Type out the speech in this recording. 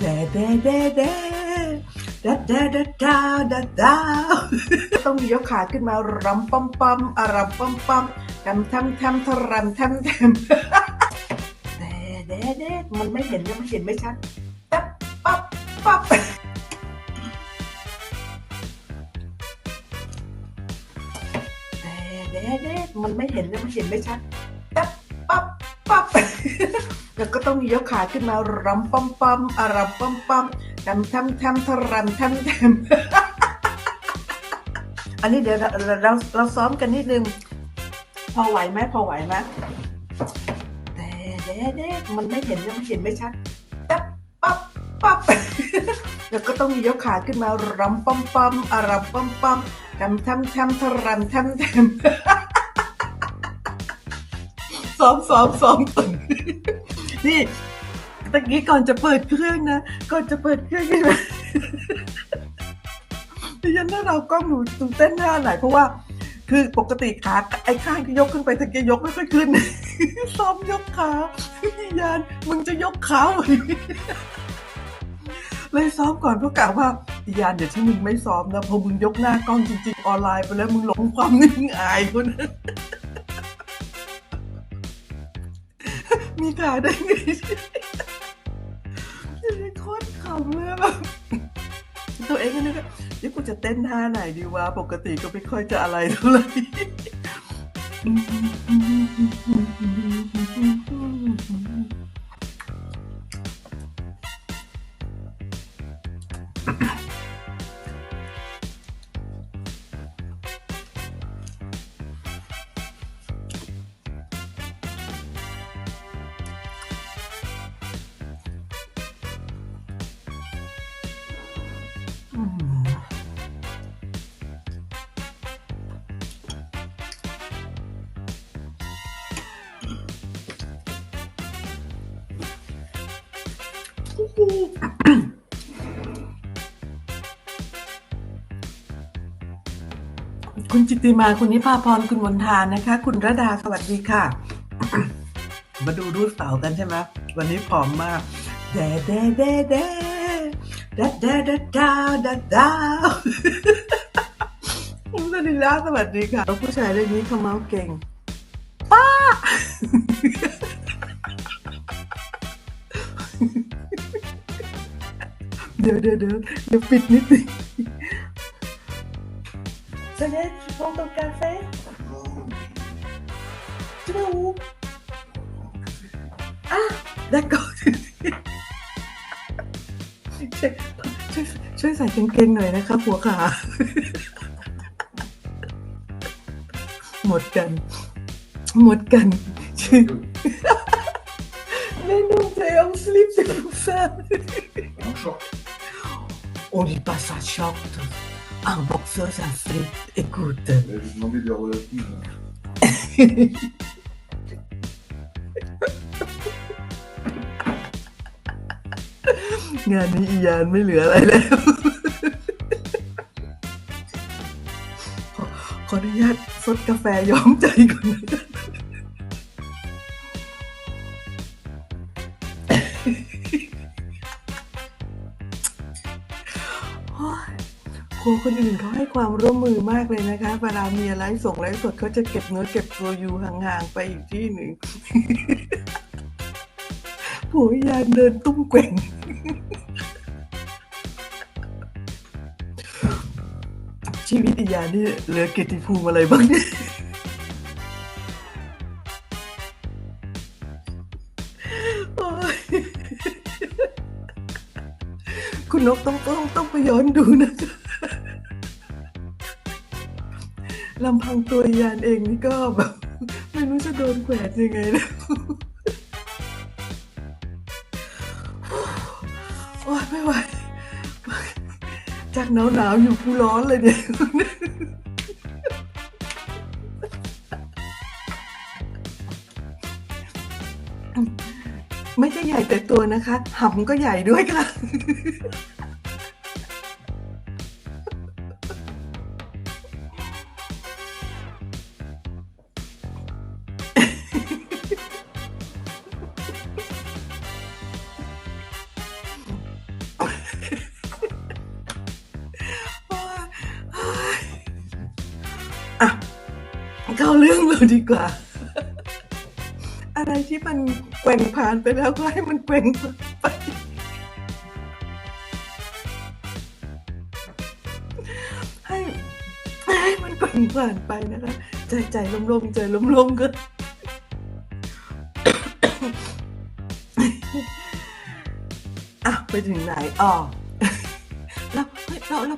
แดแดแดแดดาดาดาดาดาดาต้องยกขาขึ้นมารำปั๊มปั๊มอารำปั๊มปั๊มทำทำทำทรำทำทำแดแดแดมันไม่เห็นนะมันเห็นไม่ชัดปั๊บปั๊บปั๊บแดแดแดมันไม่เห็นนะมันเห็นไม่ชัดปั๊บปั๊บปั๊บ แล้วก็ต้องยกขาขึ้นมารำปั๊มปั๊มอารำปั๊มปั๊มทำทำทำทรำทำทำอันนี้เดี๋ยวเราเราเราซ้อมกันนิดนึง พอไหวไหมพอไหวไหมแต่เด็เด็มันไม่เห็นนะมันเห็นไม่ชัดปั๊บปั๊บปั๊บแล้วก็ต้องยกขาขึ้นมารำปั๊มปั๊มอารำปั๊มปั๊มทำทำทำทรำทำทำซ้อมซ้อมซ้อมตุน นี่ตะกี้ก่อนจะเปิดเครื่องนะก่อนจะเปิดเครื่องนี่นะดิฉันถ้าเรากล้องหนูตูเต้นท่าไหนเพราะว่า คือปกติขาไอ้ข้างที่ยกขึ้นไปตะกี้ยกไม่ค่อยขึ้นซ้อมยกขาพี่ยานมึงจะยกขาเหรอเลยซ้อมก่อนเพราะกะว่าพี่ยานเดี๋ยวที่มึงไม่ซ้อมนะพอมึงยกหน้ากล้องจริง ๆ ออนไลน์ไปแล้วมึงหลงความนิ่งอายคนนั้น มีขาได้ไงโคตรขำเลยแบบตัวเองก็นึกว่าเดี๋ยวกูจะเต้นท่าไหนดีวะ ปกติก็ไม่ค่อยจะอะไรเท่าไหร่ คุณจิตติมา คุณนิพาพร คุณมนทานนะคะ คุณระดา สวัสดีค่ะ มาดูรูปเสากันใช่ไหม วันนี้ผอมมาก แดแดแดแดดาดาดาดาดาดาคุณสนิลาสวัสดีค่ะแล้วผู้ชายเรื่องนี้เขาเมาเก่ง ป้า ดี๋ยวเดี๋ยวเดี๋ยวเดี๋ยวปิดนิดนึง Ça y est, tu prends ton café Tu vas où Ah, d'accord. ช่วยช่วยช่วยใส่กางเกงหน่อยนะครับหัวขา หมดกัน หมดกันช่วย Mais non, t'es en slip, c'est pour ça. En short. On dit pas ça short. Un boxeur, c'est un slip. Écoute. Mais J'ai demandé des relatives. งานนี้อียานไม่เหลืออะไรแล้ว ขอขออนุญาตซดกาแฟย้อมใจก่อนนะ คคนอื่นเขาให้ความร่วมมือมากเลยนะคะ เวลามีอะไรส่งไลฟ์สดเขาจะเก็บเนื้อเก็บตัวอยู่ห่างๆไปอีกที่หนึ่งผัวยานเดินตุ้มแกว่งชีวิตอียานี่เหลือเกียรติภูมิอะไรบ้างเนี่ยโอ๊ยคุณนกต้องต้องต้องไปย้อนดูนะ ลำพังตัวยานเองนี่ก็แบบไม่รู้จะโดนแขวนยังไงนะโอ๊ยไม่ไหว จากหนาวหนาวๆอยู่ผู้ร้อนเลยเนี่ยไม่ใช่ใหญ่แต่ตัวนะคะหำก็ใหญ่ด้วยค่ะ อะเข้าเรื่องเราดีกว่า อะไรที่มันแกว่งผ่านไปแล้วก็ให้มันแกว่งไปให้ให้มันแกว่งผ่านไปนะคะใจใจลมๆใจลมๆก็ ไปถึงไหนอ๋อแล้วเฮ้ยเราเรา